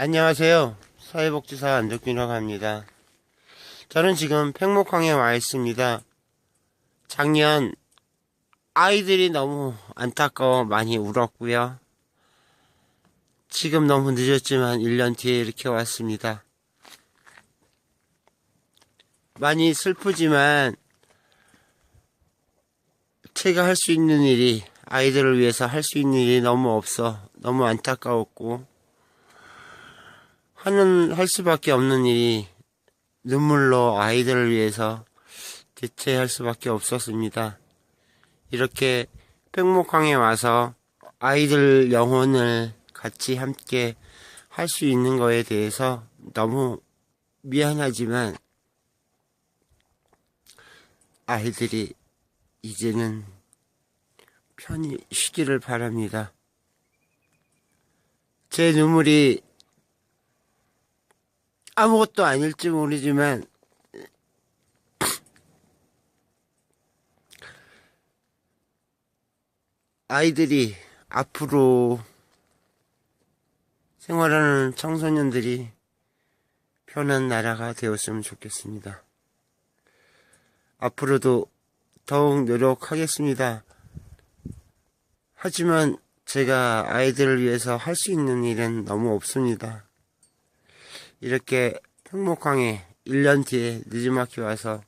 안녕하세요. 사회복지사 안덕균이라고 합니다. 저는 지금 팽목항에 와 있습니다. 작년 아이들이 너무 안타까워 많이 울었고요. 지금 너무 늦었지만 1년 뒤에 이렇게 왔습니다. 많이 슬프지만 제가 할 수 있는 일이 아이들을 위해서 할 수 있는 일이 너무 없어 너무 안타까웠고 하는 할 수밖에 없는 일이 눈물로 아이들을 위해서 대체할 수밖에 없었습니다. 이렇게 팽목항에 와서 아이들 영혼을 같이 함께 할 수 있는 거에 대해서 너무 미안하지만 아이들이 이제는 편히 쉬기를 바랍니다. 제 눈물이 아무것도 아닐지 모르지만 아이들이 앞으로 생활하는 청소년들이 편한 나라가 되었으면 좋겠습니다. 앞으로도 더욱 노력하겠습니다. 하지만 제가 아이들을 위해서 할 수 있는 일은 너무 없습니다. 이렇게 평목항에 1년 뒤에 늦지막히 와서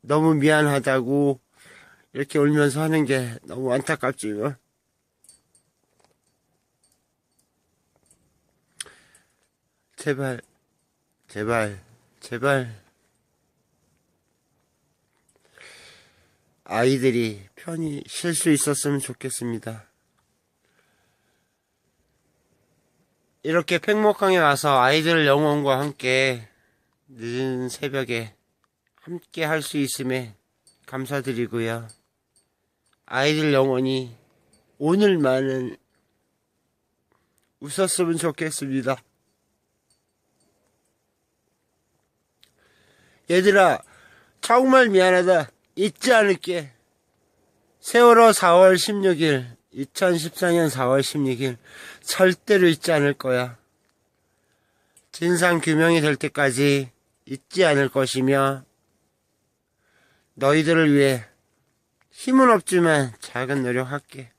너무 미안하다고 이렇게 울면서 하는 게 너무 안타깝지만 제발 제발 제발 아이들이 편히 쉴 수 있었으면 좋겠습니다. 이렇게 팽목항에 와서 아이들 영혼과 함께 늦은 새벽에 함께 할 수 있음에 감사드리고요. 아이들 영혼이 오늘만은 웃었으면 좋겠습니다. 얘들아, 정말 미안하다. 잊지 않을게. 세월호 4월 16일, 2014년 4월 16일, 절대로 잊지 않을 거야. 진상 규명이 될 때까지 잊지 않을 것이며, 너희들을 위해 힘은 없지만 작은 노력할게.